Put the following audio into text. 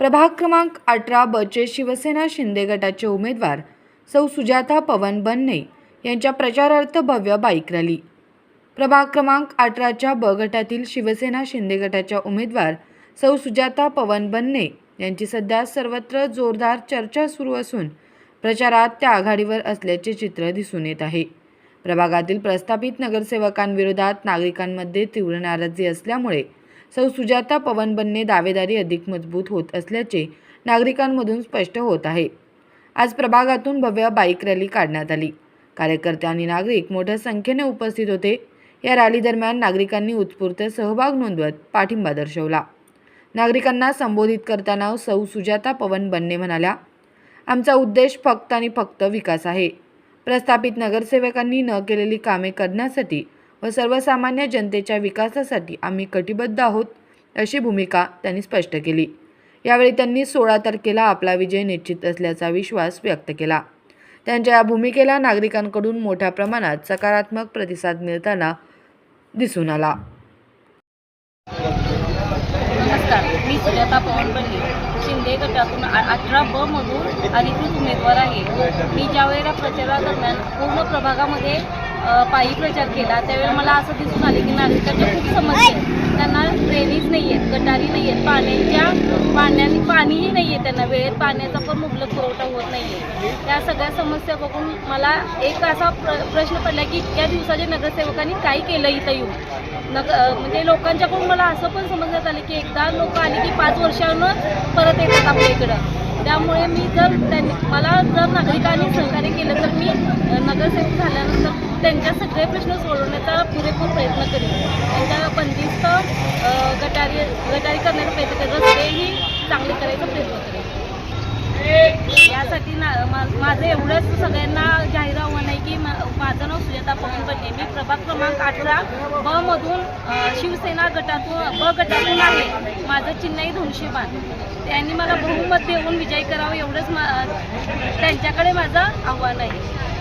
प्रभाग क्रमांक अठरा बचे शिवसेना शिंदे गटाचे उमेदवार सौ सुजाता पवन बन्ने यांच्या प्रचारार्थ भव्य बाईक रॅली. प्रभाग क्रमांक अठराच्या ब गटातील शिवसेना शिंदे गटाच्या उमेदवार सौ सुजाता पवन बन्ने यांची सध्या सर्वत्र जोरदार चर्चा सुरू असून प्रचारात त्या आघाडीवर असल्याचे चित्र दिसून येत आहे. प्रभागातील प्रस्थापित नगरसेवकांविरोधात नागरिकांमध्ये तीव्र नाराजी असल्यामुळे सौ सुजाता पवन बनने दावेदारी अधिक मजबूत होत असल्याचे नागरिकांमधून स्पष्ट होत आहे. आज प्रभागातून भव्य बाईक रॅली काढण्यात आली. कार्यकर्ते आणि नागरिक मोठ्या संख्येने उपस्थित होते. या रॅली दरम्यान नागरिकांनी उत्स्फूर्त सहभाग नोंदवत पाठिंबा दर्शवला. नागरिकांना संबोधित करताना सौ सुजाता पवन बनने म्हणाल्या आमचा उद्देश फक्त आणि फक्त विकास आहे. प्रस्थापित नगरसेवकांनी न केलेली कामे करण्यासाठी व सर्वसामान्य जनतेच्या विकासासाठी आम्ही कटिबद्ध आहोत अशी भूमिका त्यांनी स्पष्ट केली. यावेळी त्यांनी सोळा तारखेला आपला विजय निश्चित असल्याचा विश्वास व्यक्त केला. त्यांच्या या भूमिकेला नागरिकांकडून मोठ्या प्रमाणात सकारात्मक प्रतिसाद मिळताना दिसून आला. नमस्कार मी सुजाता पवन बल्ली शिंदे गटातून अठरा ब मधून अधिकृत उमेदवार आहे. मी ज्यावेळेला प्रचारादरम्यान पूर्ण प्रभागामध्ये पायी प्रचार केला. त्यावेळी मला असं दिसून आले की नागरिकांच्या खूप समस्या आहेत. त्यांना ड्रेनेज नाही आहेत गटारी नाही आहेत पाण्याच्या पाण्याने पाणीही नाही आहे त्यांना. वेळेत पाण्याचा पण मुबलक पुरवठा होत नाही आहे त्या सगळ्या समस्या बघून मला एक असा प्र प्रश्न पडला की इतक्या दिवसाच्या नगरसेवकांनी काय केलं इथं येऊन? नग म्हणजे लोकांच्याकडून मला असं पण समजण्यात आलं की एकदा लोक आली की पाच वर्षानं परत येतात आपल्या इकडं. त्यामुळे मी जर त्यांनी मला जर नागरिकांनी सहकार्य केलं तर मी नगरसेवक झाल्यानंतर त्यांच्या सगळे प्रश्न सोडवण्याचा पुरेपूर प्रयत्न करेल त्यांच्या बंदिस्त गटारी गटारी करण्याचा प्रयत्न करेल रस्तेही चांगले करायचा प्रयत्न करेल यासाठी ना मा माझं एवढंच सगळ्यांना जाहीर आव्हान आहे की मा माझं नाव सुजाता पवन बनले मी प्रभाग क्रमांक अठरा ब मधून शिवसेना गटातून ब गटातून आहे. माझं चिन्हही दोनशे बाण त्यांनी मला बहुमत देऊन विजयी करावं एवढंच मा त्यांच्याकडे माझं आव्हान आहे.